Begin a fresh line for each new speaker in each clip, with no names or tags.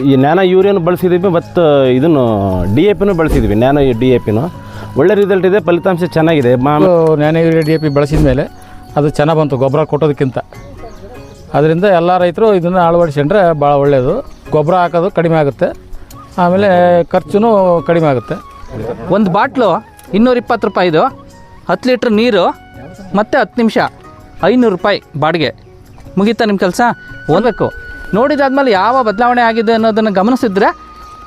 ಈ ನ್ಯಾನೋ ಯೂರಿಯನ್ ಬಳಸಿದ್ದೀವಿ ಮತ್ತು ಇದನ್ನು ಡಿ ಎ ಪಿನೂ ಬಳಸಿದ್ವಿ ನ್ಯಾನೋ ಡಿ ಎ ಪಿನೂ. ಒಳ್ಳೆ ರಿಸಲ್ಟ್ ಇದೆ ಫಲಿತಾಂಶ ಚೆನ್ನಾಗಿದೆ. ಮಾಮ
nano urea D A P ಬಳಸಿದ ಮೇಲೆ ಅದು ಚೆನ್ನಾಗಿ ಬಂತು ಗೊಬ್ಬರ ಕೊಟ್ಟೋದಕ್ಕಿಂತ. ಅದರಿಂದ ಎಲ್ಲ ರೈತರು ಇದನ್ನು ಅಳವಡಿಸ್ಕೊಂಡ್ರೆ ಭಾಳ ಒಳ್ಳೆಯದು ಗೊಬ್ಬರ ಹಾಕೋದು ಕಡಿಮೆ ಆಗುತ್ತೆ. ಆಮೇಲೆ ಖರ್ಚು ಕಡಿಮೆ ಆಗುತ್ತೆ.
ಒಂದು ಬಾಟ್ಲು ಇನ್ನೂರ ಇಪ್ಪತ್ತು ರೂಪಾಯಿದು ಹತ್ತು ಲೀಟ್ರ್ ನೀರು ಮತ್ತು ಹತ್ತು ನಿಮಿಷ ಐನೂರು ರೂಪಾಯಿ ಬಾಡಿಗೆ. ಮುಗೀತಾ ನಿಮ್ಮ ಕೆಲಸ? ಓದಬೇಕು. ನೋಡಿದಾದ್ಮೇಲೆ ಯಾವ ಬದಲಾವಣೆ ಆಗಿದೆ ಅನ್ನೋದನ್ನು ಗಮನಿಸಿದ್ರೆ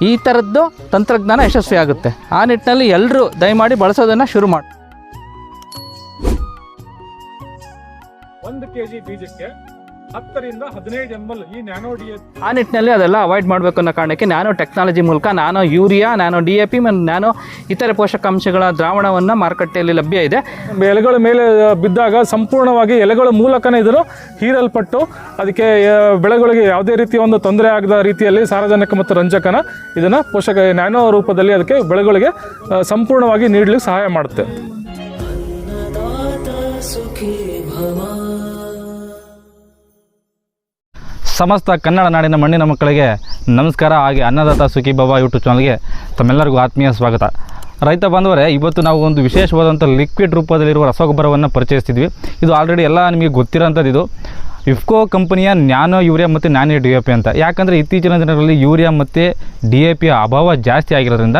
ಈ ಥರದ್ದು ತಂತ್ರಜ್ಞಾನ ಯಶಸ್ವಿ ಆಗುತ್ತೆ. ಆ ನಿಟ್ಟಿನಲ್ಲಿ ಎಲ್ಲರೂ ದಯಮಾಡಿ ಬಳಸೋದನ್ನು ಶುರು ಮಾಡಿ
ಒಂದು ಕೆಜಿ ಬೀಜಕ್ಕೆ ಹತ್ತರಿಂದ ಹದಿನೈದು ಎಂ ಎಲ್ ಈ ನ್ಯಾನೋ ಡಿ
ಆ ನಿಟ್ಟಿನಲ್ಲಿ ಅದೆಲ್ಲ ಅವಾಯ್ಡ್ ಮಾಡಬೇಕು ಅನ್ನೋ ಕಾರಣಕ್ಕೆ ನ್ಯಾನೋ ಟೆಕ್ನಾಲಜಿ ಮೂಲಕ nano urea nano D A P ಮತ್ತು ನ್ಯಾನೋ ಇತರೆ ಪೋಷಕಾಂಶಗಳ ದ್ರಾವಣವನ್ನು ಮಾರುಕಟ್ಟೆಯಲ್ಲಿ ಲಭ್ಯ ಇದೆ.
ಎಲೆಗಳ ಮೇಲೆ ಬಿದ್ದಾಗ ಸಂಪೂರ್ಣವಾಗಿ ಎಲೆಗಳ ಮೂಲಕನೇ ಇದನ್ನು ಹೀರಲ್ಪಟ್ಟು ಅದಕ್ಕೆ ಬೆಳೆಗಳಿಗೆ ಯಾವುದೇ ರೀತಿಯ ಒಂದು ತೊಂದರೆ ಆಗದ ರೀತಿಯಲ್ಲಿ ಸಾರಜನಕ ಮತ್ತು ರಂಜಕನ ಇದನ್ನು ಪೋಷಕ ನ್ಯಾನೋ ರೂಪದಲ್ಲಿ ಅದಕ್ಕೆ ಬೆಳೆಗಳಿಗೆ ಸಂಪೂರ್ಣವಾಗಿ ನೀಡಲಿಕ್ಕೆ ಸಹಾಯ ಮಾಡುತ್ತೆ.
ಸಮಸ್ತ ಕನ್ನಡ ನಾಡಿನ ಮಣ್ಣಿನ ಮಕ್ಕಳಿಗೆ ನಮಸ್ಕಾರ ಹಾಗೆ ಅನ್ನದಾತ ಸುಖಿ ಬಾಬಾ ಯೂಟ್ಯೂಬ್ ಚಾನಲ್ಗೆ ತಮ್ಮೆಲ್ಲರಿಗೂ ಆತ್ಮೀಯ ಸ್ವಾಗತ. ರೈತ ಬಂದವರೆ ಇವತ್ತು ನಾವು ಒಂದು ವಿಶೇಷವಾದಂಥ ಲಿಕ್ವಿಡ್ ರೂಪದಲ್ಲಿರುವ ರಸಗೊಬ್ಬರವನ್ನು ಪರಿಚಯಿಸ್ತಿದ್ವಿ. ಇದು ಆಲ್ರೆಡಿ ಎಲ್ಲ ನಿಮಗೆ ಗೊತ್ತಿರೋಂಥದ್ದು ಇದು ಇಫ್ಕೋ ಕಂಪನಿಯ ನ್ಯಾನೋ ಯೂರಿಯಾ ಮತ್ತು ನ್ಯಾನೋ ಡಿ ಎ ಪಿ ಅಂತ. ಯಾಕಂದರೆ ಇತ್ತೀಚಿನ ದಿನಗಳಲ್ಲಿ ಯೂರಿಯಾ ಮತ್ತು ಡಿ ಎ ಪಿಯ ಅಭಾವ ಜಾಸ್ತಿ ಆಗಿರೋದ್ರಿಂದ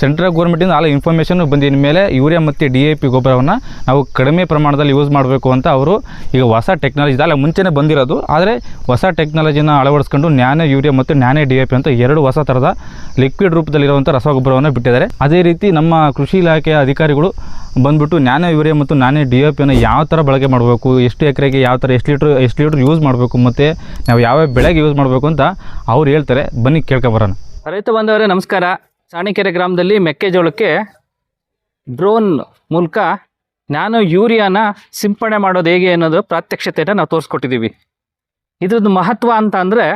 ಸೆಂಟ್ರಲ್ ಗೌರ್ಮೆಂಟಿಂದ ಆಲ ಇನ್ಫಾರ್ಮೇಷನ್ ಬಂದಿದ ಮೇಲೆ ಯೂರಿಯಾ ಮತ್ತು ಡಿ ಎ ಪಿ ಗೊಬ್ಬರವನ್ನು ನಾವು ಕಡಿಮೆ ಪ್ರಮಾಣದಲ್ಲಿ ಯೂಸ್ ಮಾಡಬೇಕು ಅಂತ ಅವರು ಈಗ ಹೊಸ ಟೆಕ್ನಾಲಜಿ ಅಲ್ಲ ಮುಂಚೆನೇ ಬಂದಿರೋದು, ಆದರೆ ಹೊಸ ಟೆಕ್ನಾಲಜಿನ ಅಳವಡಿಸ್ಕೊಂಡು ನ್ಯಾನೋ ಯೂರಿಯಾ ಮತ್ತು ನ್ಯಾನೋ ಡಿ ಎ ಪಿ ಅಂತ ಎರಡು ಹೊಸ ಥರದ ಲಿಕ್ವಿಡ್ ರೂಪದಲ್ಲಿರುವಂಥ ರಸಗೊಬ್ಬರವನ್ನು ಬಿಟ್ಟಿದ್ದಾರೆ. ಅದೇ ರೀತಿ ನಮ್ಮ ಕೃಷಿ ಇಲಾಖೆಯ ಅಧಿಕಾರಿಗಳು ಬಂದ್ಬಿಟ್ಟು ನ್ಯಾನೋ ಯೂರಿಯಾ ಮತ್ತು ನ್ಯಾನೋ ಡಿ ಎ ಪಿಯನ್ನು ಯಾವ ಥರ ಬಳಕೆ ಮಾಡಬೇಕು, ಎಷ್ಟು ಎಕರೆಗೆ ಯಾವ ಥರ ಎಷ್ಟು ಲೀಟ್ರ್, ಎಷ್ಟು ಯೂಸ್ ಮಾಡಬೇಕು ಮತ್ತು ನಾವು ಯಾವ್ಯಾವ ಬೆಳೆಗೆ ಯೂಸ್ ಮಾಡಬೇಕು ಅಂತ ಅವ್ರು ಹೇಳ್ತಾರೆ. ಬನ್ನಿ ಕೇಳ್ಕೊಬರೋಣ
ರೈತ ಬಂದವರೇ, ನಮಸ್ಕಾರ. ಸಾಣಿಕೆರೆ ಗ್ರಾಮದಲ್ಲಿ ಮೆಕ್ಕೆಜೋಳಕ್ಕೆ ಡ್ರೋನ್ ಮೂಲಕ ನಾನು ಯೂರಿಯಾನ ಸಿಂಪಡಣೆ ಮಾಡೋದು ಹೇಗೆ ಅನ್ನೋದು ಪ್ರಾತ್ಯಕ್ಷತೆಯನ್ನು ನಾವು ತೋರಿಸ್ಕೊಟ್ಟಿದ್ದೀವಿ. ಇದ್ರದ್ದು ಮಹತ್ವ ಅಂತ ಅಂದರೆ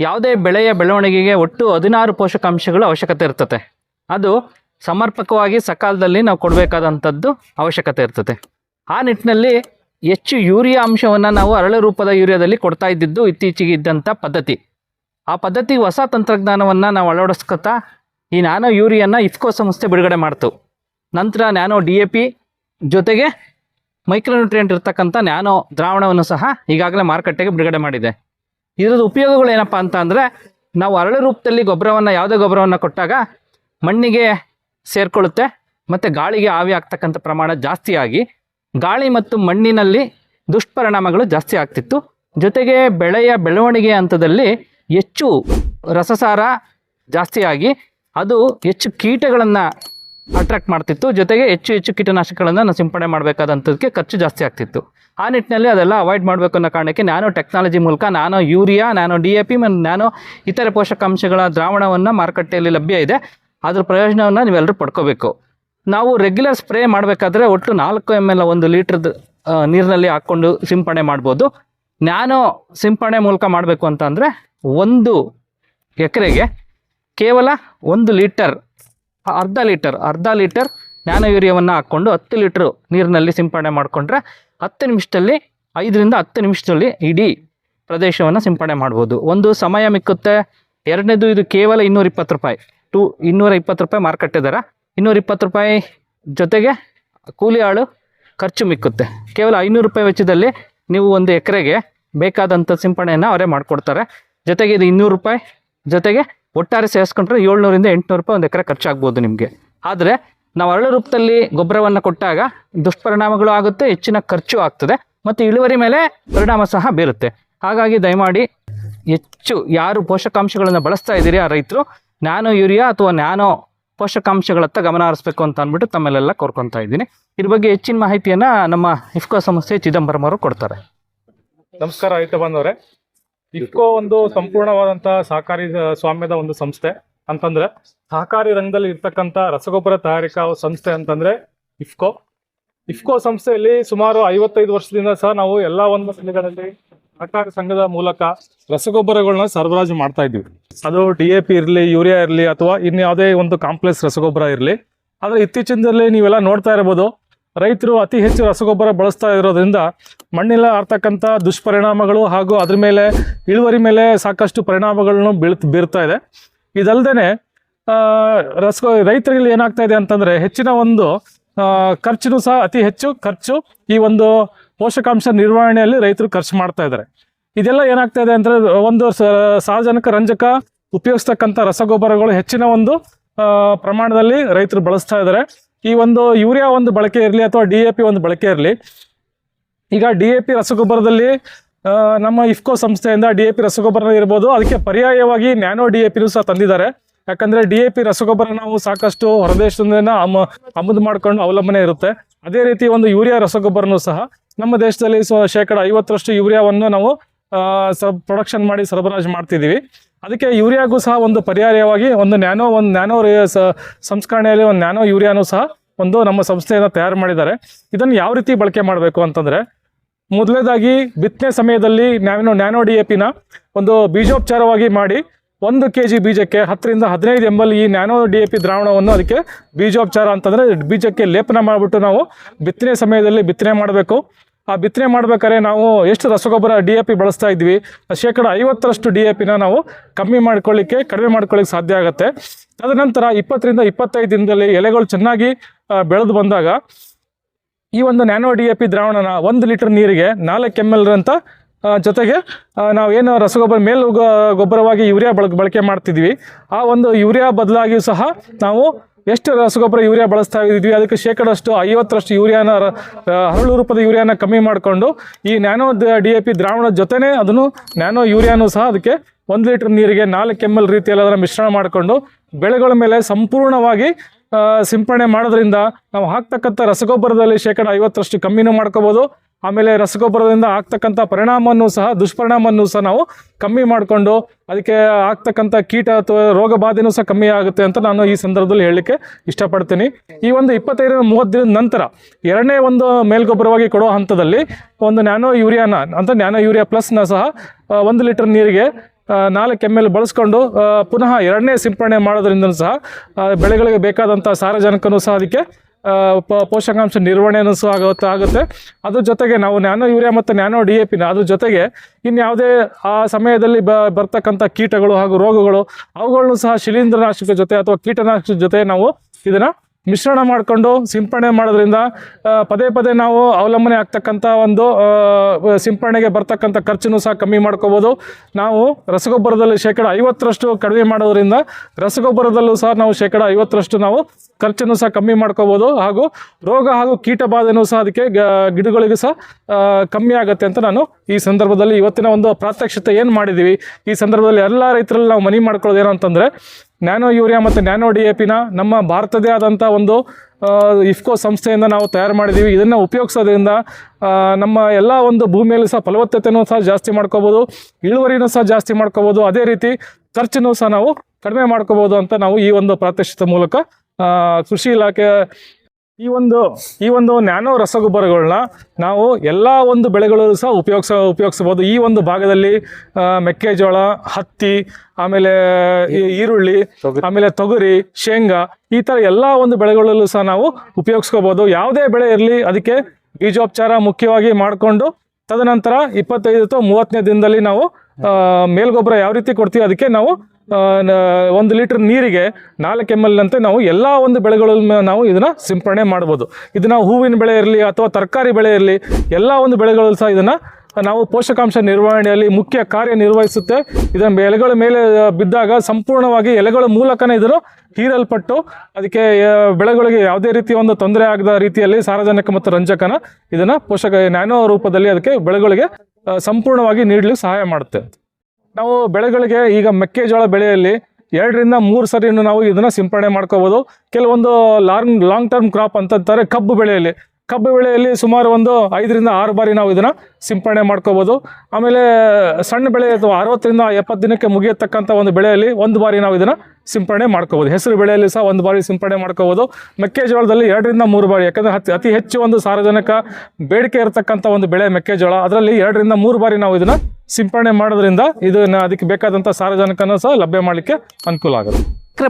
ಯಾವುದೇ ಬೆಳೆಯ ಬೆಳವಣಿಗೆಗೆ ಒಟ್ಟು ಹದಿನಾರು ಪೋಷಕಾಂಶಗಳ ಅವಶ್ಯಕತೆ ಇರ್ತದೆ ಅದು ಸಮರ್ಪಕವಾಗಿ ಸಕಾಲದಲ್ಲಿ ನಾವು ಕೊಡಬೇಕಾದಂಥದ್ದು ಅವಶ್ಯಕತೆ ಇರ್ತದೆ ಆ ನಿಟ್ಟಿನಲ್ಲಿ ಹೆಚ್ಚು ಯೂರಿಯಾ ಅಂಶವನ್ನು ನಾವು ಅರಳು ರೂಪದ ಯೂರಿಯಾದಲ್ಲಿ ಕೊಡ್ತಾ ಇದ್ದಿದ್ದು ಇತ್ತೀಚೆಗೆ ಇದ್ದಂಥ ಪದ್ಧತಿ. ಆ ಪದ್ಧತಿ ಹೊಸ ತಂತ್ರಜ್ಞಾನವನ್ನು ನಾವು ಅಳವಡಿಸ್ಕೊತಾ ಈ ನ್ಯಾನೋ ಯೂರಿಯನ್ನು ಇಫ್ಕೋ ಸಂಸ್ಥೆ ಬಿಡುಗಡೆ ಮಾಡ್ತು. ನಂತರ ನ್ಯಾನೋ ಡಿ ಎ ಪಿ ಜೊತೆಗೆ ಮೈಕ್ರೋನ್ಯೂಟ್ರಿಯೆಂಟ್ ಇರ್ತಕ್ಕಂಥ ನ್ಯಾನೋ ದ್ರಾವಣವನ್ನು ಸಹ ಈಗಾಗಲೇ ಮಾರುಕಟ್ಟೆಗೆ ಬಿಡುಗಡೆ ಮಾಡಿದೆ. ಇದರದ ಉಪಯೋಗಗಳು ಏನಪ್ಪ ಅಂತ ಅಂದರೆ ನಾವು ಅರಳು ರೂಪದಲ್ಲಿ ಗೊಬ್ಬರವನ್ನು ಯಾವುದೇ ಗೊಬ್ಬರವನ್ನು ಕೊಟ್ಟಾಗ ಮಣ್ಣಿಗೆ ಸೇರಿಕೊಳ್ಳುತ್ತೆ ಮತ್ತು ಗಾಳಿಗೆ ಆವಿ ಆಗ್ತಕ್ಕಂಥ ಪ್ರಮಾಣ ಜಾಸ್ತಿ ಆಗಿ ಗಾಳಿ ಮತ್ತು ಮಣ್ಣಿನಲ್ಲಿ ದುಷ್ಪರಿಣಾಮಗಳು ಜಾಸ್ತಿ ಆಗ್ತಿತ್ತು. ಜೊತೆಗೆ ಬೆಳೆಯ ಬೆಳವಣಿಗೆ ಹಂತದಲ್ಲಿ ಹೆಚ್ಚು ರಸಸಾರ ಜಾಸ್ತಿಯಾಗಿ ಅದು ಹೆಚ್ಚು ಕೀಟಗಳನ್ನು ಅಟ್ರಾಕ್ಟ್ ಮಾಡ್ತಿತ್ತು. ಜೊತೆಗೆ ಹೆಚ್ಚು ಹೆಚ್ಚು ಕೀಟನಾಶಕಗಳನ್ನು ನಾವು ಸಿಂಪಡಣೆ ಮಾಡಬೇಕಾದಂಥದ್ದಕ್ಕೆ ಖರ್ಚು ಜಾಸ್ತಿ ಆಗ್ತಿತ್ತು. ಆ ನಿಟ್ಟಿನಲ್ಲಿ ಅದೆಲ್ಲ ಅವಾಯ್ಡ್ ಮಾಡಬೇಕು ಅನ್ನೋ ಕಾರಣಕ್ಕೆ ನಾನು ಟೆಕ್ನಾಲಜಿ ಮೂಲಕ nano urea nano D A P, ಮತ್ತು ನ್ಯಾನೋ ಇತರೆ ಪೋಷಕಾಂಶಗಳ ದ್ರಾವಣವನ್ನು ಮಾರುಕಟ್ಟೆಯಲ್ಲಿ ಲಭ್ಯ ಇದೆ. ಅದರ ಪ್ರಯೋಜನವನ್ನು ನೀವೆಲ್ಲರೂ ಪಡ್ಕೋಬೇಕು. ನಾವು ರೆಗ್ಯುಲರ್ ಸ್ಪ್ರೇ ಮಾಡಬೇಕಾದ್ರೆ ಒಟ್ಟು ನಾಲ್ಕು ಎಂ ಎಲ್ ಒಂದು ಲೀಟ್ರದ್ದು ನೀರಿನಲ್ಲಿ ಹಾಕ್ಕೊಂಡು ಸಿಂಪಡಣೆ ಮಾಡ್ಬೋದು. ನ್ಯಾನೋ ಸಿಂಪಡಣೆ ಮೂಲಕ ಮಾಡಬೇಕು ಅಂತ ಅಂದರೆ ಒಂದು ಎಕರೆಗೆ ಕೇವಲ ಒಂದು ಲೀಟರ್, ಅರ್ಧ ಲೀಟರ್ ಅರ್ಧ ಲೀಟರ್ ನ್ಯಾನೋ ಯೂರಿಯಾವನ್ನು ಹಾಕ್ಕೊಂಡು ಹತ್ತು ಲೀಟ್ರು ನೀರಿನಲ್ಲಿ ಸಿಂಪಡಣೆ ಮಾಡಿಕೊಂಡ್ರೆ ಹತ್ತು ನಿಮಿಷದಲ್ಲಿ, ಐದರಿಂದ ಹತ್ತು ನಿಮಿಷದಲ್ಲಿ ಇಡೀ ಪ್ರದೇಶವನ್ನು ಸಿಂಪಡಣೆ ಮಾಡ್ಬೋದು. ಒಂದು ಸಮಯ ಮಿಕ್ಕುತ್ತೆ. ಎರಡನೇದು ಇದು ಕೇವಲ ಇನ್ನೂರ ರೂಪಾಯಿ. ಟು, ಇನ್ನೂರ ಇಪ್ಪತ್ತು ರೂಪಾಯಿ ಮಾರುಕಟ್ಟೆ ದರ. ಇನ್ನೂರ ಇಪ್ಪತ್ತು ರೂಪಾಯಿ ಜೊತೆಗೆ ಕೂಲಿ ಆಳು ಖರ್ಚು ಮಿಕ್ಕುತ್ತೆ. ಕೇವಲ ಐನೂರು ರೂಪಾಯಿ ವೆಚ್ಚದಲ್ಲಿ ನೀವು ಒಂದು ಎಕರೆಗೆ ಬೇಕಾದಂಥ ಸಿಂಪಡಣೆಯನ್ನು ಅವರೇ ಮಾಡಿಕೊಡ್ತಾರೆ. ಜೊತೆಗೆ ಇದು ಇನ್ನೂರು ರೂಪಾಯಿ ಜೊತೆಗೆ ಒಟ್ಟಾರೆ ಸೇರಿಸ್ಕೊಂಡ್ರೆ ಏಳ್ನೂರಿಂದ ಎಂಟುನೂರು ರೂಪಾಯಿ ಒಂದು ಎಕರೆ ಖರ್ಚಾಗ್ಬೋದು ನಿಮಗೆ. ಆದರೆ ನಾವು ಅರಳು ರೂಪದಲ್ಲಿ ಗೊಬ್ಬರವನ್ನು ಕೊಟ್ಟಾಗ ದುಷ್ಪರಿಣಾಮಗಳು ಆಗುತ್ತೆ, ಹೆಚ್ಚಿನ ಖರ್ಚು ಆಗ್ತದೆ ಮತ್ತು ಇಳುವರಿ ಮೇಲೆ ಪರಿಣಾಮ ಸಹ ಬೀರುತ್ತೆ. ಹಾಗಾಗಿ ದಯಮಾಡಿ ಹೆಚ್ಚು ಯಾರು ಪೋಷಕಾಂಶಗಳನ್ನು ಬಳಸ್ತಾ ಇದ್ದೀರಿ ಆ ರೈತರು, ನ್ಯಾನೋ ಯೂರಿಯಾ ಅಥವಾ ನ್ಯಾನೋ ಪೋಷಕಾಂಶಗಳತ್ತ ಗಮನ ಹರಿಸ್ಬೇಕು ಅಂತ ಅಂದ್ಬಿಟ್ಟು ತಮ್ಮಲ್ಲೆಲ್ಲ ಕೋರ್ಕೊತಾ ಇದ್ದೀನಿ. ಇದ್ರ ಬಗ್ಗೆ ಹೆಚ್ಚಿನ ಮಾಹಿತಿಯನ್ನ ನಮ್ಮ ಇಫ್ಕೋ ಸಂಸ್ಥೆ ಚಿದಂಬರಂ ಅವರು ಕೊಡ್ತಾರೆ.
ನಮಸ್ಕಾರ ರೈತ ಬಂದವರೇ ಇಫ್ಕೋ ಒಂದು ಸಂಪೂರ್ಣವಾದಂತಹ ಸಹಕಾರಿ ಸ್ವಾಮ್ಯದ ಒಂದು ಸಂಸ್ಥೆ ಅಂತಂದ್ರೆ ಸಹಕಾರಿ ರಂಗದಲ್ಲಿ ಇರ್ತಕ್ಕಂಥ ರಸಗೊಬ್ಬರ ತಯಾರಿಕಾ ಸಂಸ್ಥೆ ಅಂತಂದ್ರೆ ಇಫ್ಕೋ. ಇಫ್ಕೋ ಸಂಸ್ಥೆಯಲ್ಲಿ ಸುಮಾರು ಐವತ್ತೈದು ವರ್ಷದಿಂದ ಸಹ ನಾವು ಎಲ್ಲ ಒಂದು ಜಿಲ್ಲೆಗಳಲ್ಲಿ ಸಹಕಾರಿ ಸಂಘದ ಮೂಲಕ ರಸಗೊಬ್ಬರಗಳನ್ನ ಸರಬರಾಜು ಮಾಡ್ತಾ ಇದ್ವಿ ಅದು ಡಿ ಎ ಪಿ ಇರಲಿ, ಯೂರಿಯಾ ಇರಲಿ ಅಥವಾ ಇನ್ಯಾವುದೇ ಒಂದು ಕಾಂಪ್ಲೆಕ್ಸ್ ರಸಗೊಬ್ಬರ ಇರಲಿ. ಆದರೆ ಇತ್ತೀಚಿನದಲ್ಲಿ ನೀವೆಲ್ಲ ನೋಡ್ತಾ ಇರ್ಬೋದು ರೈತರು ಅತಿ ಹೆಚ್ಚು ರಸಗೊಬ್ಬರ ಬಳಸ್ತಾ ಇರೋದ್ರಿಂದ ಮಣ್ಣಿನ ಆರ್ತಕ್ಕಂಥ ದುಷ್ಪರಿಣಾಮಗಳು ಹಾಗೂ ಅದ್ರ ಮೇಲೆ ಇಳುವರಿ ಮೇಲೆ ಸಾಕಷ್ಟು ಪರಿಣಾಮಗಳನ್ನು ಬೀಳ್ ಬೀರ್ತಾ ಇದೆ. ಇದಲ್ದೇ ರಸಗೊ ರೈತರಿಗೆ ಏನಾಗ್ತಾ ಇದೆ ಅಂತಂದರೆ ಹೆಚ್ಚಿನ ಒಂದು ಖರ್ಚು ಸಹ ಅತಿ ಹೆಚ್ಚು ಖರ್ಚು ಈ ಒಂದು ಪೋಷಕಾಂಶ ನಿರ್ವಹಣೆಯಲ್ಲಿ ರೈತರು ಖರ್ಚು ಮಾಡ್ತಾ ಇದ್ದಾರೆ. ಇದೆಲ್ಲ ಏನಾಗ್ತಾ ಇದೆ ಅಂದರೆ, ಒಂದು ಸಾರ್ವಜನಿಕ ರಂಜಕ ಉಪಯೋಗಿಸ್ತಕ್ಕಂಥ ರಸಗೊಬ್ಬರಗಳು ಹೆಚ್ಚಿನ ಒಂದು ಪ್ರಮಾಣದಲ್ಲಿ ರೈತರು ಬಳಸ್ತಾ ಇದ್ದಾರೆ. ಈ ಒಂದು ಯೂರಿಯಾ ಒಂದು ಬಳಕೆ ಇರಲಿ ಅಥವಾ ಡಿ ಎ ಪಿ ಒಂದು ಬಳಕೆ ಇರಲಿ, ಈಗ ಡಿ ಎ ಪಿ ರಸಗೊಬ್ಬರದಲ್ಲಿ ನಮ್ಮ ಇಫ್ಕೋ ಸಂಸ್ಥೆಯಿಂದ ಡಿ ಎ ಪಿ ರಸಗೊಬ್ಬರ ಇರ್ಬೋದು. ಅದಕ್ಕೆ ಪರ್ಯಾಯವಾಗಿ ನ್ಯಾನೋ ಡಿ ಎ ಪಿನೂ ಸಹ ತಂದಿದ್ದಾರೆ. ಯಾಕಂದರೆ ಡಿ ಎ ಪಿ ರಸಗೊಬ್ಬರ ನಾವು ಸಾಕಷ್ಟು ಹೊರದೇಶದಿಂದ ಆಮ ಆಮದು ಮಾಡ್ಕೊಂಡು ಅವಲಂಬನೆ ಇರುತ್ತೆ. ಅದೇ ರೀತಿ ಒಂದು ಯೂರಿಯಾ ರಸಗೊಬ್ಬರನೂ ಸಹ ನಮ್ಮ ದೇಶದಲ್ಲಿ ಸೊ ಶೇಕಡ ಐವತ್ತರಷ್ಟು ಯೂರಿಯಾವನ್ನು ನಾವು ಸಬ್ ಪ್ರೊಡಕ್ಷನ್ ಮಾಡಿ ಸರಬರಾಜು ಮಾಡ್ತಿದ್ದೀವಿ. ಅದಕ್ಕೆ ಯೂರಿಯಾಗೂ ಸಹ ಒಂದು ಪರ್ಯಾಯವಾಗಿ ಒಂದು ನ್ಯಾನೋ ಒಂದು ನ್ಯಾನೋ ಸಂಸ್ಕರಣೆಯಲ್ಲಿ ಒಂದು ನ್ಯಾನೋ ಯೂರಿಯಾನು ಸಹ ಒಂದು ನಮ್ಮ ಸಂಸ್ಥೆಯನ್ನು ತಯಾರು ಮಾಡಿದ್ದಾರೆ. ಇದನ್ನು ಯಾವ ರೀತಿ ಬಳಕೆ ಮಾಡಬೇಕು ಅಂತಂದರೆ, ಮೊದಲನೇದಾಗಿ ಬಿತ್ತನೆ ಸಮಯದಲ್ಲಿ ನ್ಯಾನೋ ನ್ಯಾನೋ ಡಿ ಎ ಪಿನ ಒಂದು ಬೀಜೋಪಚಾರವಾಗಿ ಮಾಡಿ ಒಂದು ಕೆ ಜಿ ಬೀಜಕ್ಕೆ ಹತ್ತರಿಂದ ಹದಿನೈದು ಎಂ ಎಲ್ ಈ ನ್ಯಾನೋ ಡಿ ಎ ಪಿ ದ್ರಾವಣವನ್ನು ಅದಕ್ಕೆ ಬೀಜೋಪಚಾರ ಅಂತಂದರೆ ಬೀಜಕ್ಕೆ ಲೇಪನ ಮಾಡಿಬಿಟ್ಟು ನಾವು ಬಿತ್ತನೆ ಸಮಯದಲ್ಲಿ ಬಿತ್ತನೆ ಮಾಡಬೇಕು. ಆ ಬಿತ್ತನೆ ಮಾಡ್ಬೇಕಾದ್ರೆ ನಾವು ಎಷ್ಟು ರಸಗೊಬ್ಬರ ಡಿ ಎ ಪಿ ಬಳಸ್ತಾ ಇದ್ವಿ? ಶೇಕಡ ಐವತ್ತರಷ್ಟು ಡಿ ಎ ಪಿನ ನಾವು ಕಮ್ಮಿ ಮಾಡ್ಕೊಳ್ಳಿಕ್ಕೆ, ಕಡಿಮೆ ಮಾಡ್ಕೊಳ್ಳಿಕ್ಕೆ ಸಾಧ್ಯ ಆಗುತ್ತೆ. ತದನಂತರ ಇಪ್ಪತ್ತರಿಂದ ಇಪ್ಪತ್ತೈದು ದಿನದಲ್ಲಿ ಎಲೆಗಳು ಚೆನ್ನಾಗಿ ಬೆಳೆದು ಬಂದಾಗ ಈ ಒಂದು ನ್ಯಾನೋ ಡಿ ಎ ಪಿ ದ್ರಾವಣನ ಒಂದು ಲೀಟರ್ ನೀರಿಗೆ ನಾಲ್ಕು ಎಂ ಎಲ್ ಅಂತ ಜೊತೆಗೆ ನಾವು ಏನು ರಸಗೊಬ್ಬರ, ಮೇಲ್ ಗೊಬ್ಬರವಾಗಿ ಯೂರಿಯಾ ಬಳಕೆ ಬಳಕೆ ಮಾಡ್ತಿದ್ವಿ. ಆ ಒಂದು ಯೂರಿಯಾ ಬದಲಾಗಿಯೂ ಸಹ ನಾವು ಎಷ್ಟು ರಸಗೊಬ್ಬರ ಯೂರಿಯಾ ಬಳಸ್ತಾ ಇದ್ವಿ, ಅದಕ್ಕೆ ಶೇಕಡಷ್ಟು ಐವತ್ತರಷ್ಟು ಯೂರಿಯಾನ ಹರಳು ರೂಪದ ಯೂರಿಯಾನ ಕಮ್ಮಿ ಮಾಡಿಕೊಂಡು, ಈ ನ್ಯಾನೋ ಡಿ ಎ ಪಿ ದ್ರಾವಣದ ಜೊತೆನೇ ಅದನ್ನು ನ್ಯಾನೋ ಯೂರಿಯಾನು ಸಹ ಅದಕ್ಕೆ ಒಂದು ಲೀಟರ್ ನೀರಿಗೆ ನಾಲ್ಕು ಎಂ ಎಲ್ ರೀತಿಯಲ್ಲಿ ಅದನ್ನು ಮಿಶ್ರಣ ಮಾಡಿಕೊಂಡು, ಬೆಳೆಗಳ ಮೇಲೆ ಸಂಪೂರ್ಣವಾಗಿ ಸಿಂಪಡಣೆ ಮಾಡೋದ್ರಿಂದ ನಾವು ಹಾಕ್ತಕ್ಕಂಥ ರಸಗೊಬ್ಬರದಲ್ಲಿ ಶೇಕಡ ಐವತ್ತರಷ್ಟು ಕಮ್ಮಿನೂ ಮಾಡ್ಕೋಬೋದು. ಆಮೇಲೆ ರಸಗೊಬ್ಬರದಿಂದ ಆಗ್ತಕ್ಕಂಥ ಪರಿಣಾಮವನ್ನು ಸಹ, ದುಷ್ಪರಿಣಾಮವನ್ನು ಸಹ ನಾವು ಕಮ್ಮಿ ಮಾಡಿಕೊಂಡು, ಅದಕ್ಕೆ ಆಗ್ತಕ್ಕಂಥ ಕೀಟ ಅಥವಾ ರೋಗ ಬಾಧೆನೂ ಸಹ ಕಮ್ಮಿ ಆಗುತ್ತೆ ಅಂತ ನಾನು ಈ ಸಂದರ್ಭದಲ್ಲಿ ಹೇಳಲಿಕ್ಕೆ ಇಷ್ಟಪಡ್ತೀನಿ. ಈ ಒಂದು ಇಪ್ಪತ್ತೈದರಿಂದ ಮೂವತ್ತು ದಿನದ ನಂತರ ಎರಡನೇ ಒಂದು ಮೇಲ್ಗೊಬ್ಬರವಾಗಿ ಕೊಡೋ ಹಂತದಲ್ಲಿ ಒಂದು ನ್ಯಾನೋ ಯೂರಿಯಾನ ಅಂತ ನ್ಯಾನೋ ಯೂರಿಯಾ ಪ್ಲಸ್ನ ಸಹ ಒಂದು ಲೀಟರ್ ನೀರಿಗೆ ನಾಲ್ಕು ಎಂ ಎಲ್ ಬಳಸ್ಕೊಂಡು ಪುನಃ ಎರಡನೇ ಸಿಂಪಡಣೆ ಮಾಡೋದ್ರಿಂದ ಸಹ ಬೆಳೆಗಳಿಗೆ ಬೇಕಾದಂಥ ಸಾರಜನಕನೂ ಸಹ ಅದಕ್ಕೆ ಪೋಷಕಾಂಶ ನಿರ್ವಹಣೆನೂ ಸಹ ಆಗುತ್ತೆ ಆಗುತ್ತೆ. ಅದ್ರ ಜೊತೆಗೆ ನಾವು ನ್ಯಾನೋ ಯೂರಿಯಾ ಮತ್ತು ನ್ಯಾನೋ ಡಿ ಎ ಪಿನ ಅದ್ರ ಜೊತೆಗೆ ಇನ್ಯಾವುದೇ ಆ ಸಮಯದಲ್ಲಿ ಬ, ಬರ್ತಕ್ಕಂಥ ಕೀಟಗಳು ಹಾಗೂ ರೋಗಗಳು, ಅವುಗಳನ್ನು ಸಹ ಶಿಲೀಂಧ್ರನಾಶಕ ಜೊತೆ ಅಥವಾ ಕೀಟನಾಶಕ ಜೊತೆ ನಾವು ಇದನ್ನು ಮಿಶ್ರಣ ಮಾಡಿಕೊಂಡು ಸಿಂಪಡಣೆ ಮಾಡೋದ್ರಿಂದ ಪದೇ ಪದೇ ನಾವು ಅವಲಂಬನೆ ಆಗ್ತಕ್ಕಂಥ ಒಂದು ಸಿಂಪಡಣೆಗೆ ಬರ್ತಕ್ಕಂಥ ಖರ್ಚನ್ನು ಸಹ ಕಮ್ಮಿ ಮಾಡ್ಕೋಬೋದು. ನಾವು ರಸಗೊಬ್ಬರದಲ್ಲಿ ಶೇಕಡ ಐವತ್ತರಷ್ಟು ಕಡಿಮೆ ಮಾಡೋದ್ರಿಂದ ರಸಗೊಬ್ಬರದಲ್ಲೂ ಸಹ ನಾವು ಶೇಕಡ ಐವತ್ತರಷ್ಟು ನಾವು ಖರ್ಚನ್ನು ಸಹ ಕಮ್ಮಿ ಮಾಡ್ಕೋಬೋದು. ಹಾಗೂ ರೋಗ ಹಾಗೂ ಕೀಟ ಬಾಧೆನೂ ಸಹ ಅದಕ್ಕೆ ಗಿಡಗಳಿಗೂ ಸಹ ಕಮ್ಮಿ ಆಗುತ್ತೆ ಅಂತ ನಾನು ಈ ಸಂದರ್ಭದಲ್ಲಿ ಇವತ್ತಿನ ಒಂದು ಪ್ರಾತ್ಯಕ್ಷತೆ ಏನು ಮಾಡಿದ್ದೀವಿ? ಈ ಸಂದರ್ಭದಲ್ಲಿ ಎಲ್ಲ ರೈತರಲ್ಲಿ ನಾವು ಮನಿ ಮಾಡ್ಕೊಳ್ಳೋದು ಏನಂತಂದರೆ ನ್ಯಾನೋ ಯೂರಿಯಾ ಮತ್ತು ನ್ಯಾನೋ ಡಿ ಎ ಪಿನ ನಮ್ಮ ಭಾರತದೇ ಆದಂಥ ಒಂದು ಇಫ್ಕೋ ಸಂಸ್ಥೆಯಿಂದ ನಾವು ತಯಾರು ಮಾಡಿದ್ದೀವಿ ಇದನ್ನು ಉಪಯೋಗಿಸೋದ್ರಿಂದ ನಮ್ಮ ಎಲ್ಲ ಒಂದು ಭೂಮಿಯಲ್ಲಿ ಸಹ ಫಲವತ್ತತೆಯೂ ಸಹ ಜಾಸ್ತಿ ಮಾಡ್ಕೋಬೋದು, ಇಳುವರಿನೂ ಸಹ ಜಾಸ್ತಿ ಮಾಡ್ಕೋಬೋದು, ಅದೇ ರೀತಿ ಖರ್ಚನ್ನು ಸಹ ನಾವು ಕಡಿಮೆ ಮಾಡ್ಕೋಬೋದು ಅಂತ ನಾವು ಈ ಒಂದು ಪ್ರಾತ್ಯಕ್ಷಿತ ಮೂಲಕ ಕೃಷಿ ಇಲಾಖೆ ಈ ಒಂದು ಈ ಒಂದು ನ್ಯಾನೋ ರಸಗೊಬ್ಬರಗಳನ್ನ ನಾವು ಎಲ್ಲ ಒಂದು ಬೆಳೆಗಳಲ್ಲೂ ಸಹ ಉಪಯೋಗಿಸ ಉಪಯೋಗಿಸ್ಬೋದು ಈ ಒಂದು ಭಾಗದಲ್ಲಿ ಮೆಕ್ಕೆಜೋಳ ಹತ್ತಿ ಆಮೇಲೆ ಈರುಳ್ಳಿ ಆಮೇಲೆ ತೊಗರಿ ಶೇಂಗಾ ಈ ಥರ ಎಲ್ಲ ಒಂದು ಬೆಳೆಗಳಲ್ಲೂ ಸಹ ನಾವು ಉಪಯೋಗಿಸ್ಕೋಬೋದು ಯಾವುದೇ ಬೆಳೆ ಇರಲಿ ಅದಕ್ಕೆ ಬೀಜೋಪಚಾರ ಮುಖ್ಯವಾಗಿ ಮಾಡಿಕೊಂಡು ತದನಂತರ ಇಪ್ಪತ್ತೈದು ಅಥವಾ ಮೂವತ್ತನೇ ದಿನದಲ್ಲಿ ನಾವು ಮೇಲ್ಗೊಬ್ಬರ ಯಾವ ರೀತಿ ಕೊಡ್ತೀವಿ ಅದಕ್ಕೆ ನಾವು ಒಂದು ಲೀಟರ್ ನೀರಿಗೆ ನಾಲ್ಕು ಎಂ ಎಲ್ ಅಂತೆ ನಾವು ಎಲ್ಲ ಒಂದು ಬೆಳೆಗಳ ನಾವು ಇದನ್ನು ಸಿಂಪಡಣೆ ಮಾಡ್ಬೋದು. ಇದನ್ನು ಹೂವಿನ ಬೆಳೆ ಇರಲಿ ಅಥವಾ ತರಕಾರಿ ಬೆಳೆ ಇರಲಿ, ಎಲ್ಲ ಒಂದು ಬೆಳೆಗಳಲ್ಲೂ ಸಹ ಇದನ್ನ ನಾವು ಪೋಷಕಾಂಶ ನಿರ್ವಹಣೆಯಲ್ಲಿ ಮುಖ್ಯ ಕಾರ್ಯ ನಿರ್ವಹಿಸುತ್ತೆ ಇದನ್ನ ಎಲೆಗಳ ಮೇಲೆ ಬಿದ್ದಾಗ ಸಂಪೂರ್ಣವಾಗಿ ಎಲೆಗಳ ಮೂಲಕನೇ ಇದನ್ನು ಹೀರಲ್ಪಟ್ಟು ಅದಕ್ಕೆ ಬೆಳೆಗಳಿಗೆ ಯಾವುದೇ ರೀತಿಯ ಒಂದು ತೊಂದರೆ ಆಗದ ರೀತಿಯಲ್ಲಿ ಸಾರಜನಕ ಮತ್ತು ರಂಜಕನ ಇದನ್ನು ಪೋಷಕ, ನ್ಯಾನೋ ರೂಪದಲ್ಲಿ ಅದಕ್ಕೆ ಬೆಳೆಗಳಿಗೆ ಸಂಪೂರ್ಣವಾಗಿ ನೀಡಲು ಸಹಾಯ ಮಾಡುತ್ತೆ. ನಾವು ಬೆಳೆಗಳಿಗೆ ಈಗ ಮೆಕ್ಕೆಜೋಳ ಬೆಳೆಯಲ್ಲಿ ಎರಡರಿಂದ ಮೂರು ಸರಿಯನ್ನು ನಾವು ಇದನ್ನು ಸಿಂಪಡಣೆ ಮಾಡ್ಕೋಬೋದು. ಕೆಲವೊಂದು ಲಾಂಗ್ ಲಾಂಗ್ ಟರ್ಮ್ ಕ್ರಾಪ್ ಅಂತಂತಾರೆ ಕಬ್ಬು ಬೆಳೆಯಲ್ಲಿ. ಕಬ್ಬು ಬೆಳೆಯಲ್ಲಿ ಸುಮಾರು ಒಂದು ಐದರಿಂದ ಆರು ಬಾರಿ ನಾವು ಇದನ್ನು ಸಿಂಪಡಣೆ ಮಾಡ್ಕೋಬೋದು. ಆಮೇಲೆ ಸಣ್ಣ ಬೆಳೆ ಅಥವಾ ಅರವತ್ತರಿಂದ ಎಪ್ಪತ್ತು ದಿನಕ್ಕೆ ಮುಗಿಯತಕ್ಕಂಥ ಒಂದು ಬೆಳೆಯಲ್ಲಿ ಒಂದು ಬಾರಿ ನಾವು ಇದನ್ನು ಸಿಂಪಡಣೆ ಮಾಡ್ಕೋಬೋದು. ಹೆಸರು ಬೆಳೆಯಲ್ಲಿ ಸಹ ಒಂದು ಬಾರಿ ಸಿಂಪಡಣೆ ಮಾಡ್ಕೋಬೋದು. ಮೆಕ್ಕೆಜೋಳದಲ್ಲಿ ಎರಡರಿಂದ ಮೂರು ಬಾರಿ ಯಾಕಂದರೆ ಅತಿ ಅತಿ ಹೆಚ್ಚು ಒಂದು ಸಾರಜನಕ ಬೇಡಿಕೆ ಇರತಕ್ಕಂಥ ಒಂದು ಬೆಳೆ ಮೆಕ್ಕೆಜೋಳ. ಅದರಲ್ಲಿ ಎರಡರಿಂದ ಮೂರು ಬಾರಿ ನಾವು ಇದನ್ನು ಸಿಂಪಡಣೆ ಮಾಡೋದ್ರಿಂದ ಇದನ್ನು ಅದಕ್ಕೆ ಬೇಕಾದಂಥ ಸಾರಜನಕನ ಸಹ ಲಭ್ಯ ಮಾಡಲಿಕ್ಕೆ ಅನುಕೂಲ ಆಗುತ್ತೆ.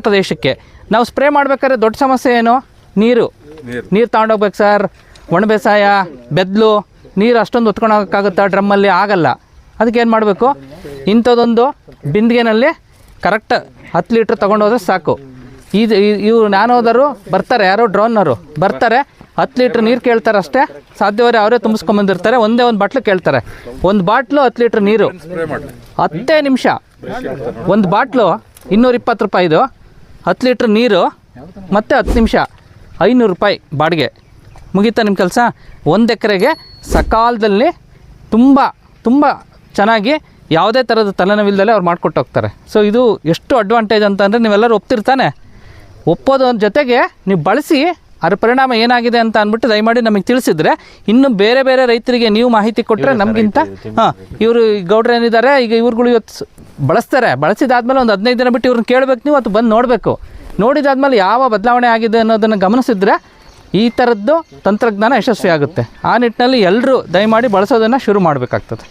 ಪ್ರದೇಶಕ್ಕೆ ನಾವು ಸ್ಪ್ರೇ ಮಾಡ್ಬೇಕಾದ್ರೆ ದೊಡ್ಡ ಸಮಸ್ಯೆ ಏನು? ನೀರು. ನೀರು ತಗೊಂಡೋಗ್ಬೇಕು ಸರ್. ಒಣ ಬೇಸಾಯ ಬೆದ್ಲು, ನೀರು ಅಷ್ಟೊಂದು ಹೊತ್ಕೊಳಕ್ಕಾಗುತ್ತಾ ಡ್ರಮ್ಮಲ್ಲಿ ಆಗಲ್ಲ. ಅದಕ್ಕೆ ಏನು ಮಾಡಬೇಕು? ಇಂಥದ್ದೊಂದು ಬಿಂದಿಗೆನಲ್ಲಿ ಕರೆಕ್ಟ್ ಹತ್ತು ಲೀಟ್ರ್ ತೊಗೊಂಡೋದ್ರೆ ಸಾಕು. ಇದು ಇವು ನಾನೋದರು ಬರ್ತಾರೆ, ಯಾರೋ ಡ್ರೋನ್ನವರು ಬರ್ತಾರೆ, ಹತ್ತು ಲೀಟ್ರ್ ನೀರು ಕೇಳ್ತಾರೆ ಅಷ್ಟೇ, ಸಾಧ್ಯವಾದ್ರೆ ಅವರೇ ತುಂಬಿಸ್ಕೊಂಬಂದಿರ್ತಾರೆ ಒಂದೇ ಒಂದು ಬಾಟ್ಲು ಕೇಳ್ತಾರೆ. ಒಂದು ಬಾಟ್ಲು ಹತ್ತು ಲೀಟ್ರ್ ನೀರು. ಹತ್ತೇ ನಿಮಿಷ. ಒಂದು ಬಾಟ್ಲು ಇನ್ನೂರ ಇಪ್ಪತ್ತು ರೂಪಾಯಿದು. ಹತ್ತು ಲೀಟ್ರ್ ನೀರು, ಮತ್ತು ಹತ್ತು ನಿಮಿಷ, ಐನೂರು ರೂಪಾಯಿ ಬಾಡಿಗೆ. ಮುಗೀತಾ ನಿಮ್ಮ ಕೆಲಸ? ಒಂದು ಎಕರೆಗೆ ಸಕಾಲದಲ್ಲಿ ತುಂಬ ತುಂಬ ಚೆನ್ನಾಗಿ ಯಾವುದೇ ಥರದ ತಲೆನೋವಿಲ್ದಲೆ ಅವ್ರು ಮಾಡಿಕೊಟ್ಟು ಹೋಗ್ತಾರೆ. ಸೊ ಇದು ಎಷ್ಟು ಅಡ್ವಾಂಟೇಜ್ ಅಂತಂದರೆ ನೀವೆಲ್ಲರೂ ಒಪ್ತಿರ್ತಾನೆ. ಒಪ್ಪೋದ್ರ ಜೊತೆಗೆ ನೀವು ಬಳಸಿ ಅದರ ಪರಿಣಾಮ ಏನಾಗಿದೆ ಅಂತ ಅಂದ್ಬಿಟ್ಟು ದಯಮಾಡಿ ನಮಗೆ ತಿಳಿಸಿದ್ರೆ ಇನ್ನು ಬೇರೆ ಬೇರೆ ರೈತರಿಗೆ ನೀವು ಮಾಹಿತಿ ಕೊಟ್ಟರೆ ನಮಗಿಂತ ಹಾಂ ಇವರು ಗೌಡ್ರು ಏನಿದ್ದಾರೆ ಈಗ ಇವ್ರುಗಳು ಇವತ್ತು ಬಳಸ್ತಾರೆ. ಬಳಸಿದಾದ್ಮೇಲೆ ಒಂದು ಹದಿನೈದು ದಿನ ಬಿಟ್ಟು ಇವ್ರನ್ನ ಕೇಳಬೇಕು ನೀವು ಅದು ಬಂದು ನೋಡಬೇಕು. ನೋಡಿದಾದ್ಮೇಲೆ ಯಾವ ಬದಲಾವಣೆ ಆಗಿದೆ ಅನ್ನೋದನ್ನು ಗಮನಿಸಿದ್ರೆ ಈ ಥರದ್ದು ತಂತ್ರಜ್ಞಾನ ಯಶಸ್ವಿ ಆಗುತ್ತೆ ಆ ನಿಟ್ಟಿನಲ್ಲಿ ಎಲ್ಲರೂ ದಯಮಾಡಿ ಬಳಸೋದನ್ನು ಶುರು ಮಾಡಬೇಕಾಗ್ತದೆ.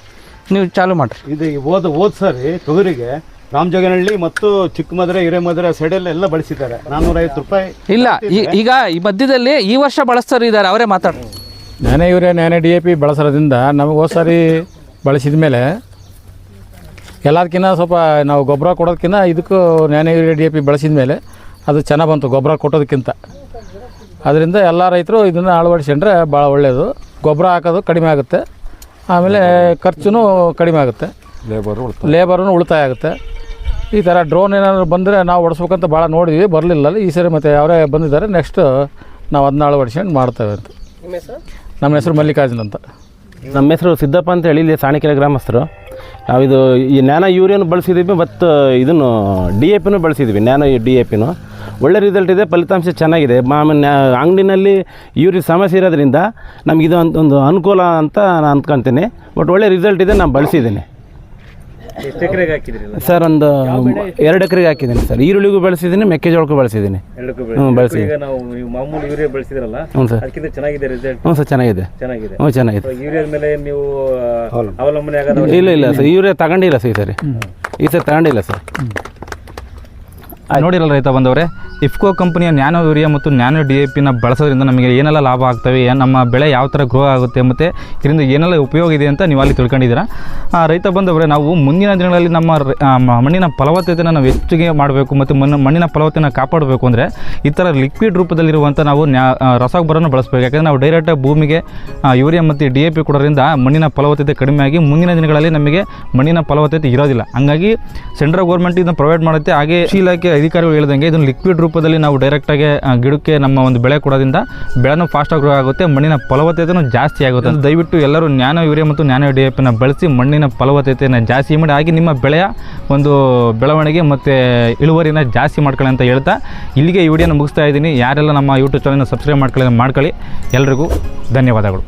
ನೀವು ಚಾಲು ಮಾಡಿರಿ.
ಇದು ಹೋದ ಹೋದ ಸರಿ ತೊಗರಿಗೆ ರಾಮಜೋಗನಹಳ್ಳಿ ಮತ್ತು ಚಿಕ್ಕಮದುರೆ ಹಿರೇಮದುರೆ ಸೈಡಲ್ಲಿ ಎಲ್ಲ ಬಳಸಿದ್ದಾರೆ. ನಾನ್ನೂರೈವತ್ತು ರೂಪಾಯಿ
ಇಲ್ಲ ಈಗ ಈ ಮಧ್ಯದಲ್ಲಿ ಈ ವರ್ಷ ಬಳಸ್ತಾರೆ ಇದ್ದಾರೆ ಅವರೇ ಮಾತಾಡಿ
ನಾನೇ ಇವರೇ ನಾನೇ ಡಿ ಎ ಪಿ ಬಳಸೋದ್ರಿಂದ ನಮಗೆ ಹೋದ ಸಾರಿ ಬಳಸಿದ ಮೇಲೆ ಎಲ್ಲದಕ್ಕಿಂತ ಸ್ವಲ್ಪ ನಾವು ಗೊಬ್ಬರ ಕೊಡೋದಕ್ಕಿಂತ ಇದಕ್ಕೂ ನಾನೇ ಯೂರಿಯಾ ಡಿ ಎ ಪಿ ಬಳಸಿದ ಮೇಲೆ ಅದು ಚೆನ್ನಾಗಿ ಬಂತು ಗೊಬ್ಬರ ಕೊಟ್ಟೋದಕ್ಕಿಂತ ಅದರಿಂದ ಎಲ್ಲ ರೈತರು ಇದನ್ನು ಅಳವಡಿಸ್ಕೊಂಡ್ರೆ ಭಾಳ ಒಳ್ಳೆಯದು ಗೊಬ್ಬರ ಹಾಕೋದು ಕಡಿಮೆ ಆಗುತ್ತೆ. ಆಮೇಲೆ ಖರ್ಚು ಕಡಿಮೆ ಆಗುತ್ತೆ. ಲೇಬರೂ ಉಳಿತಾಯ. ಆಗುತ್ತೆ. ಈ ಥರ ಡ್ರೋನ್ ಏನಾದ್ರು ಬಂದರೆ ನಾವು ಓಡಿಸ್ಬೇಕಂತ ಭಾಳ ನೋಡಿದ್ವಿ ಬರಲಿಲ್ಲ ಈ ಸರಿ ಮತ್ತು ಅವರೇ ಬಂದಿದ್ದಾರೆ ನೆಕ್ಸ್ಟ್ ನಾವು ಅದನ್ನ ಅಳವಡಿಸ್ಕೊಂಡು ಮಾಡ್ತೇವೆ ಅಂತ. ನಮ್ಮ ಹೆಸರು? ಮಲ್ಲಿಕಾರ್ಜುನ್ ಅಂತ.
ನಮ್ಮ ಹೆಸರು ಸಿದ್ದಪ್ಪ ಅಂತ ಹೇಳಿ ಇಲ್ಲಿ ಸಾಣಿಕೆರೆ ಗ್ರಾಮಸ್ಥರು. ನಾವಿದು ಈ ನ್ಯಾನೋ ಯೂರಿಯನ್ನು ಬಳಸಿದ್ದೀವಿ ಮತ್ತು ಇದನ್ನು ಡಿ ಎ ಪಿನೂ ಬಳಸಿದ್ವಿ ನ್ಯಾನೋ ಡಿ ಎ ಪಿನೂ ಒಳ್ಳೆ ರಿಸಲ್ಟ್ ಇದೆ ಫಲಿತಾಂಶ ಚೆನ್ನಾಗಿದೆ. ಮಾಮೂಲಿ ಅಂಗಡಿನಲ್ಲಿ ಇವ್ರಿಗೆ ಸಮಸ್ಯೆ ಇರೋದ್ರಿಂದ ನಮ್ಗೆ ಇದು ಒಂದು ಒಂದು ಅನುಕೂಲ ಅಂತ ನಾನು ಅಂದ್ಕೊತೀನಿ. ಬಟ್ ಒಳ್ಳೆ ರಿಸಲ್ಟ್ ಇದೆ ನಾನು ಬಳಸಿದ್ದೀನಿ. ಸರ್ ಒಂದು ಎರಡು ಎಕರೆಗೆ ಹಾಕಿದ್ದೀನಿ ಸರ್. ಈರುಳ್ಳಿಗೂ ಬೆಳೆಸಿದ್ದೀನಿ ಮೆಕ್ಕೆಜೋಳಕ್ಕೂ ಬೆಳೆಸಿದ್ದೀನಿ. ಹ್ಞೂ ಬಳಸಿದ್ದೀನಿ.
ನಾವು ನೀವು ಮಾಮೂಲಿ ಯೂರಿಯಾ ಬೆಳೆಸಿದ್ರಲ್ಲ
ಹ್ಞೂ ಸರ್.
ಅದಕ್ಕಿಂತ ಚೆನ್ನಾಗಿದೆ ರಿಸಲ್ಟ್
ಹ್ಞೂ ಸರ್ ಚೆನ್ನಾಗಿದೆ.
ಚೆನ್ನಾಗಿದೆ.
ಹ್ಞೂ ಚೆನ್ನಾಗಿದೆ.
ಯೂರಿಯಾದ ಮೇಲೆ ನೀವು ಅವಲಂಬನೆ ಆಗೋದು
ಇಲ್ಲ ಇಲ್ಲ ಸರ್. ಯೂರಿಯಾ ತಗೊಂಡಿಲ್ಲ ಸರ್ ಈ ಸರಿ. ಈ ಸರಿ ತಗೊಂಡಿಲ್ಲ ಸರ್.
ನೋಡಿರಲ್ಲ ರೈತ ಬಂದವರೇ ಇಫ್ಕೋ ಕಂಪನಿಯ ನ್ಯಾನೋ ಯೂರಿಯಾ ಮತ್ತು ನ್ಯಾನೋ ಡಿ ಎ ಪಿನ ಬಳಸೋದ್ರಿಂದ ನಮಗೆ ಏನೆಲ್ಲ ಲಾಭ ಆಗ್ತವೆ ನಮ್ಮ ಬೆಳೆ ಯಾವ ಥರ ಗ್ರೋ ಆಗುತ್ತೆ ಮತ್ತು ಇದರಿಂದ ಏನೆಲ್ಲ ಉಪಯೋಗ ಇದೆ ಅಂತ ನೀವು ಅಲ್ಲಿ ತಿಳ್ಕೊಂಡಿದ್ದೀರಾ. ರೈತ ಬಂದವರೇ ನಾವು ಮುಂದಿನ ದಿನಗಳಲ್ಲಿ ನಮ್ಮ ಮಣ್ಣಿನ ಫಲವತ್ತತೆಯನ್ನು ನಾವು ಹೆಚ್ಚಿಗೆ ಮಾಡಬೇಕು ಮತ್ತು ಮಣ್ಣು, ಮಣ್ಣಿನ ಫಲವತ್ತತೆನ ಕಾಪಾಡಬೇಕು ಅಂದರೆ ಈ ಥರ ಲಿಕ್ವಿಡ್ ರೂಪದಲ್ಲಿರುವಂಥ ನಾವು ನ್ಯಾ ರಸಗೊಬ್ಬರನ ಬಳಸಬೇಕು. ಯಾಕಂದರೆ ನಾವು ಡೈರೆಕ್ಟಾಗಿ ಭೂಮಿಗೆ ಯೂರಿಯಾ ಮತ್ತು ಡಿ ಎ ಪಿ ಕೊಡೋದ್ರಿಂದ ಮಣ್ಣಿನ ಫಲವತ್ತತೆ ಕಡಿಮೆ ಆಗಿ ಮುಂದಿನ ದಿನಗಳಲ್ಲಿ ನಮಗೆ ಮಣ್ಣಿನ ಫಲವತ್ತತೆ ಇರೋದಿಲ್ಲ. ಹಂಗಾಗಿ ಸೆಂಟ್ರಲ್ ಗೌರ್ಮೆಂಟ್ ಇದನ್ನು ಪ್ರೊವೈಡ್ ಮಾಡುತ್ತೆ. ಹಾಗೆ ಇಲಾಖೆ ಅಧಿಕಾರಿಗಳು ಹೇಳ್ದಂಗೆ ಇದನ್ನು ಲಿಕ್ವಿಡ್ ರೂಪದಲ್ಲಿ ನಾವು ಡೈರೆಕ್ಟಾಗಿ ಗಿಡಕ್ಕೆ ನಮ್ಮ ಒಂದು ಬೆಳೆ ಕೊಡೋದ್ರಿಂದ ಬೆಳೆನೂ ಫಾಸ್ಟಾಗಿ ಗ್ರೋ ಆಗುತ್ತೆ, ಮಣ್ಣಿನ ಫಲವತ್ತತೆಯೂ ಜಾಸ್ತಿ ಆಗುತ್ತೆ ದಯವಿಟ್ಟು ಎಲ್ಲರೂ ನ್ಯಾನೋ ಯೂರಿಯಾ ಮತ್ತು ನ್ಯಾನೋ ಡಿ ಎಪ್ನ ಬಳಸಿ ಮಣ್ಣಿನ ಫಲವತ್ತತೆಯನ್ನು ಜಾಸ್ತಿ ಮಾಡಿ, ಹಾಗೆ ನಿಮ್ಮ ಬೆಳೆಯ ಒಂದು ಬೆಳವಣಿಗೆ ಮತ್ತು ಇಳುವರಿನ ಜಾಸ್ತಿ ಮಾಡ್ಕೊಳ್ಳಿ ಅಂತ ಹೇಳ್ತಾ, ಇಲ್ಲಿಗೆ ಈ ವಿಡಿಯೋನ ಮುಗಿಸ್ತಾ ಇದ್ದೀನಿ. ಯಾರೆಲ್ಲ ನಮ್ಮ ಯೂಟ್ಯೂಬ್ ಚಾನಲ್ನ ಸಬ್ಸ್ಕ್ರೈಬ್ ಮಾಡ್ಕೊಳ್ಳಿ ಮಾಡ್ಕೊಳ್ಳಿ. ಎಲ್ರಿಗೂ ಧನ್ಯವಾದಗಳು.